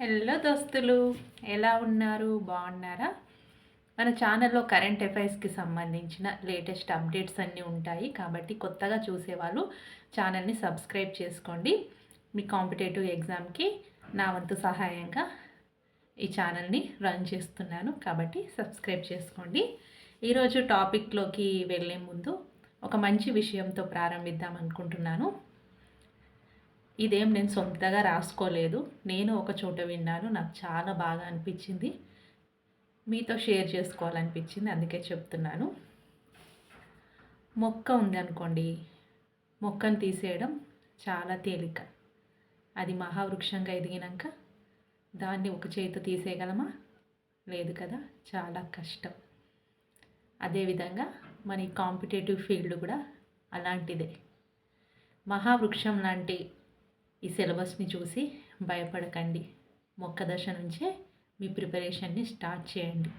Hello దోస్తులు ఎలా ఉన్నారు? బాగున్నారా? మన ఛానల్లో కరెంట్ అఫైర్స్కి సంబంధించిన లేటెస్ట్ అప్డేట్స్ అన్నీ ఉంటాయి. కాబట్టి కొత్తగా చూసేవాళ్ళు ఛానల్ని సబ్స్క్రైబ్ చేసుకోండి. మీ కాంపిటేటివ్ ఎగ్జామ్కి నా వంతు సహాయంగా ఈ ఛానల్ని రన్ చేస్తున్నాను. కాబట్టి సబ్స్క్రైబ్ చేసుకోండి. ఈరోజు టాపిక్లోకి వెళ్ళే ముందు ఒక మంచి విషయంతో ప్రారంభిద్దాం అనుకుంటున్నాను. ఇదేం నేను సొంతగా రాసుకోలేదు. నేను ఒక చోట విన్నాను. నాకు చాలా బాగా అనిపించింది. మీతో షేర్ చేసుకోవాలనిపించింది. అందుకే చెప్తున్నాను. మొక్క ఉంది అనుకోండి. మొక్కను తీసేయడం చాలా తేలిక. అది మహావృక్షంగా ఎదిగినాక దాన్ని ఒక చేతి తీసేయగలమా? లేదు కదా. చాలా కష్టం. అదేవిధంగా మన ఈ కాంపిటేటివ్ ఫీల్డ్ కూడా అలాంటిదే. మహావృక్షం లాంటి ఈ సిలబస్ని చూసి భయపడకండి. మొక్క దశ నుంచే మీ ప్రిపరేషన్ని స్టార్ట్ చేయండి.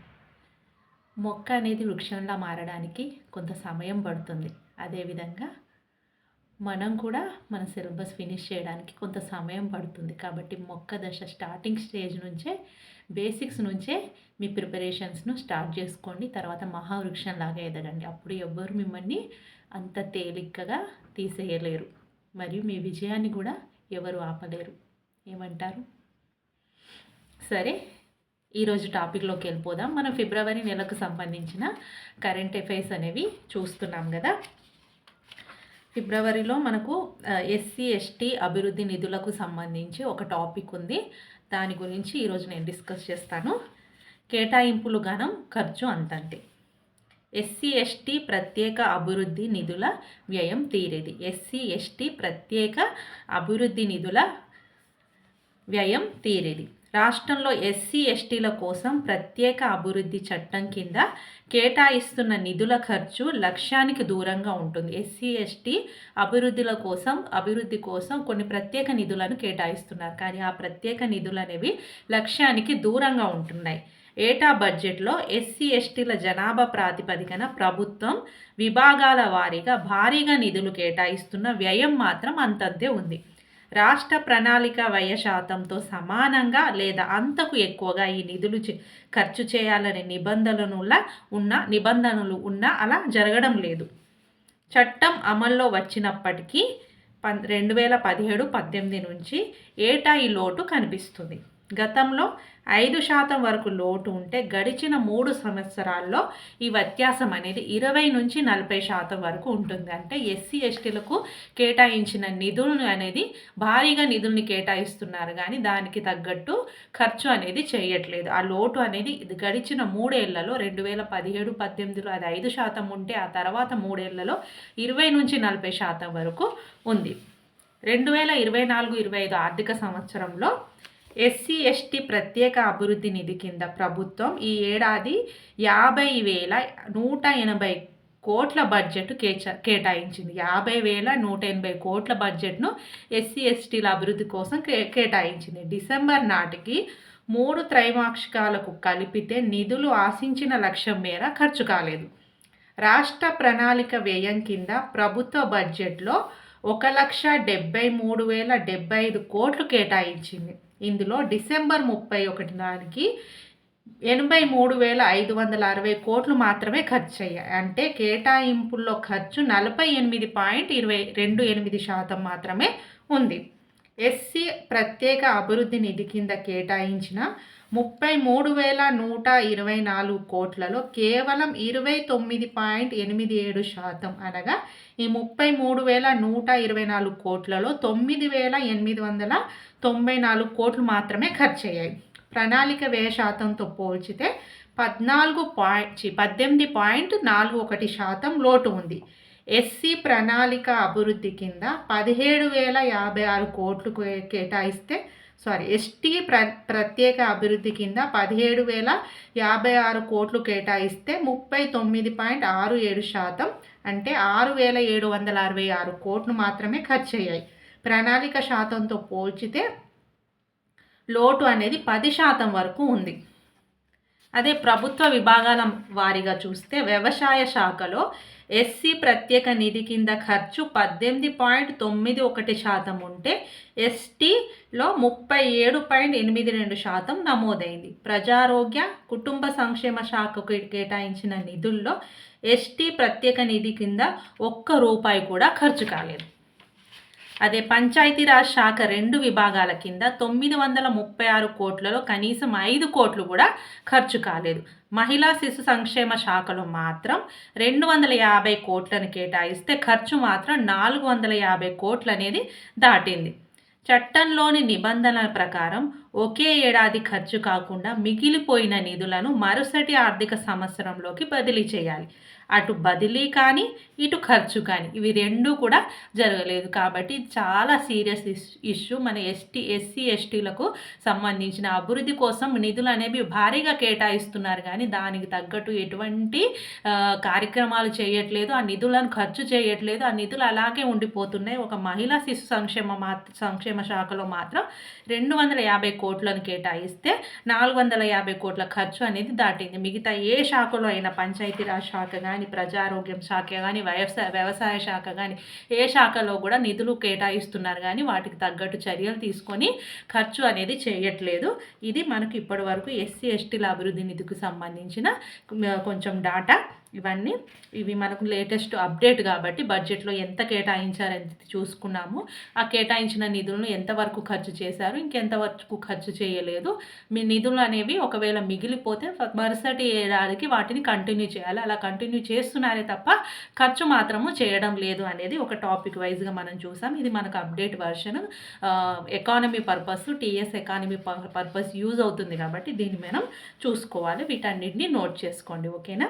మొక్క అనేది వృక్షంలా మారడానికి కొంత సమయం పడుతుంది. అదేవిధంగా మనం కూడా మన సిలబస్ ఫినిష్ చేయడానికి కొంత సమయం పడుతుంది. కాబట్టి మొక్క దశ స్టార్టింగ్ స్టేజ్ నుంచే బేసిక్స్ నుంచే మీ ప్రిపరేషన్స్ను స్టార్ట్ చేసుకోండి. తర్వాత మహావృక్షంలాగా ఎదగండి. అప్పుడు ఎవ్వరు మిమ్మల్ని అంత తేలికగా తీసేయలేరు. మరియు మీ విజయాన్ని కూడా ఎవరు ఆపలేరు. ఏమంటారు? సరే ఈరోజు టాపిక్లోకి వెళ్ళిపోదాం. మనం ఫిబ్రవరి నెలకు సంబంధించిన కరెంట్ అఫైర్స్ అనేవి చూస్తున్నాం కదా. ఫిబ్రవరిలో మనకు ఎస్సీ ఎస్టీ అభివృద్ధి నిధులకు సంబంధించి ఒక టాపిక్ ఉంది. దాని గురించి ఈరోజు నేను డిస్కస్ చేస్తాను. కేటాయింపులు గానం ఖర్చు అంతంతే ఎస్సీ ఎస్టీ ప్రత్యేక అభివృద్ధి నిధుల వ్యయం తీరేది. ఎస్సీ ఎస్టీ ప్రత్యేక అభివృద్ధి నిధుల వ్యయం తీరేది. రాష్ట్రంలో ఎస్సీ ఎస్టీల కోసం ప్రత్యేక అభివృద్ధి చట్టం కింద కేటాయిస్తున్న నిధుల ఖర్చు లక్ష్యానికి దూరంగా ఉంటుంది. ఎస్సీ ఎస్టీ అభివృద్ధుల కోసం అభివృద్ధి కోసం కొన్ని ప్రత్యేక నిధులను కేటాయిస్తున్నారు. కానీ ఆ ప్రత్యేక నిధులు అనేవి లక్ష్యానికి దూరంగా ఉంటున్నాయి. ఏటా బడ్జెట్లో ఎస్సీ ఎస్టీల జనాభా ప్రాతిపదికన ప్రభుత్వం విభాగాల వారీగా భారీగా నిధులు కేటాయిస్తున్న వ్యయం మాత్రం అంతంతే ఉంది. రాష్ట్ర ప్రణాళిక వ్యయ శాతంతో సమానంగా లేదా అంతకు ఎక్కువగా ఈ నిధులు ఖర్చు చేయాలనే నిబంధనలులా ఉన్న నిబంధనలు ఉన్నా అలా జరగడం లేదు. చట్టం అమల్లో వచ్చినప్పటికీ పన్ రెండు వేల పదిహేడు పద్దెనిమిది నుంచి ఏటా ఈ లోటు కనిపిస్తుంది. గతంలో ఐదు శాతం వరకు లోటు ఉంటే గడిచిన మూడు సంవత్సరాల్లో ఈ వ్యత్యాసం అనేది ఇరవై నుంచి నలభై శాతం వరకు ఉంటుంది. అంటే ఎస్సీ ఎస్టీలకు కేటాయించిన నిధులను అనేది భారీగా నిధుల్ని కేటాయిస్తున్నారు. కానీ దానికి తగ్గట్టు ఖర్చు అనేది చేయట్లేదు. ఆ లోటు అనేది గడిచిన మూడేళ్ళలో రెండు వేల పదిహేడు పద్దెనిమిదిలో అది ఐదు శాతం ఉంటే ఆ తర్వాత మూడేళ్ళలో ఇరవై నుంచి నలభై శాతం వరకు ఉంది. రెండు వేల ఇరవై నాలుగు ఇరవై ఐదు ఆర్థిక సంవత్సరంలో ఎస్సీ ఎస్టీ ప్రత్యేక అభివృద్ధి నిధి కింద ప్రభుత్వం ఈ ఏడాది యాభై వేల నూట ఎనభై కోట్ల బడ్జెట్ కేచ కేటాయించింది. యాభై వేల నూట ఎనభై కోట్ల బడ్జెట్ను ఎస్సీ ఎస్టీల అభివృద్ధి కోసం కే కేటాయించింది. డిసెంబర్ నాటికి మూడు త్రైమాక్షికాలకు కలిపితే నిధులు ఆశించిన లక్ష్యం మేర ఖర్చు కాలేదు. రాష్ట్ర ప్రణాళిక వ్యయం కింద ప్రభుత్వ బడ్జెట్లో ఒక లక్ష డెబ్బై మూడు వేల డెబ్బై ఐదు కోట్లు కేటాయించింది. ఇందులో డిసెంబర్ ముప్పై ఒకటి నాటికి ఎనభై మూడు వేల ఐదు వందల అరవై కోట్లు మాత్రమే ఖర్చు అయ్యాయి. అంటే కేటాయింపుల్లో ఖర్చు నలభై ఎనిమిది పాయింట్ ఇరవై రెండు ఎనిమిది శాతం మాత్రమే ఉంది. ఎస్సీ ప్రత్యేక అభివృద్ధి నిధి కింద కేటాయించిన ముప్పై మూడు వేల నూట ఇరవై నాలుగు కోట్లలో కేవలం ఇరవై తొమ్మిది పాయింట్ ఎనిమిది ఏడు శాతం అనగా ఈ ముప్పై మూడు వేల నూట ఇరవై నాలుగు కోట్లలో తొమ్మిది వేల ఎనిమిది వందల తొంభై నాలుగు కోట్లు మాత్రమే ఖర్చు అయ్యాయి. ప్రణాళిక వ్యయ శాతంతో పోల్చితే పద్నాలుగు పాయింట్ పద్దెనిమిది పాయింట్ నాలుగు ఒకటి శాతం లోటు ఉంది. ఎస్సీ ప్రణాళిక అభివృద్ధి కింద పదిహేడు వేల యాభై ఆరు కోట్లు కేటాయిస్తే సారీ ఎస్టీ ప్ర ప్రత్యేక అభివృద్ధి కింద పదిహేడు వేల యాభై ఆరు కోట్లు కేటాయిస్తే ముప్పై తొమ్మిది పాయింట్ ఆరు ఏడు శాతం అంటే ఆరు వేల ఏడు వందల అరవై ఆరు కోట్లు మాత్రమే ఖర్చు అయ్యాయి ప్రణాళిక శాతంతో పోల్చితే లోటు అనేది పది శాతం వరకు ఉంది. అదే ప్రభుత్వ విభాగాల వారీగా చూస్తే వ్యవసాయ శాఖలో ఎస్సీ ప్రత్యేక నిధి కింద ఖర్చు పద్దెనిమిది పాయింట్ తొమ్మిది ఒకటి శాతం ఉంటే ఎస్టీలో ముప్పై ఏడు పాయింట్ ఎనిమిది రెండు శాతం నమోదైంది. ప్రజారోగ్య కుటుంబ సంక్షేమ శాఖకు కేటాయించిన నిధుల్లో ఎస్టీ ప్రత్యేక నిధి కింద ఒక్క రూపాయి కూడా ఖర్చు కాలేదు. అదే పంచాయతీరాజ్ శాఖ రెండు విభాగాల కింద తొమ్మిది వందల ముప్పై ఆరు కోట్లలో కనీసం ఐదు కోట్లు కూడా ఖర్చు కాలేదు. మహిళా శిశు సంక్షేమ శాఖలో మాత్రం రెండు వందల యాభై కోట్లను కేటాయిస్తే ఖర్చు మాత్రం నాలుగు వందల యాభై కోట్లు అనేది దాటింది. చట్టంలోని నిబంధనల ప్రకారం ఒకే ఏడాది ఖర్చు కాకుండా మిగిలిపోయిన నిధులను మరుసటి ఆర్థిక సంవత్సరంలోకి బదిలీ చేయాలి. అటు బదిలీ కానీ ఇటు ఖర్చు కానీ ఇవి రెండూ కూడా జరగలేదు కాబట్టి చాలా సీరియస్ ఇష్యూ. మన ఎస్టీ ఎస్సీ ఎస్టీలకు సంబంధించిన అభివృద్ధి కోసం నిధులు అనేవి భారీగా కేటాయిస్తున్నారు కానీ దానికి తగ్గట్టు ఎటువంటి కార్యక్రమాలు చేయట్లేదు. ఆ నిధులను ఖర్చు చేయట్లేదు. ఆ నిధులు అలాగే ఉండిపోతున్నాయి. ఒక మహిళా శిశు సంక్షేమ మా సంక్షేమ శాఖలో మాత్రం రెండు వందల యాభై కోట్లను కేటాయిస్తే నాలుగు వందల యాభై కోట్ల ఖర్చు అనేది దాటింది. మిగతా ఏ శాఖలో అయినా పంచాయతీరాజ్ శాఖ కానీ ప్రజారోగ్యం శాఖ కానీ వ్యవసాయ వ్యవసాయ శాఖ కానీ ఏ శాఖలో కూడా నిధులు కేటాయిస్తున్నారు కానీ వాటికి తగ్గట్టు చర్యలు తీసుకొని ఖర్చు అనేది చేయట్లేదు. ఇది మనకు ఇప్పటి వరకు ఎస్సీ ఎస్టీల అభివృద్ధి నిధికి సంబంధించిన కొంచెం డాటా. ఇవన్నీ ఇవి మనకు లేటెస్ట్ అప్డేట్ కాబట్టి బడ్జెట్లో ఎంత కేటాయించారని చూసుకున్నాము. ఆ కేటాయించిన నిధులను ఎంతవరకు ఖర్చు చేశారు ఇంకెంతవరకు ఖర్చు చేయలేదు. మీ నిధులు అనేవి ఒకవేళ మిగిలిపోతే మరుసటి ఏడాదికి వాటిని కంటిన్యూ చేయాలి. అలా కంటిన్యూ చేస్తున్నారే తప్ప ఖర్చు మాత్రము చేయడం లేదు అనేది ఒక టాపిక్ వైజ్గా మనం చూసాం. ఇది మనకు update version. Economy purpose TS economy purpose use అవుతుంది కాబట్టి దీన్ని మనం చూసుకోవాలి. వీటన్నిటిని నోట్ చేసుకోండి. ఓకేనా?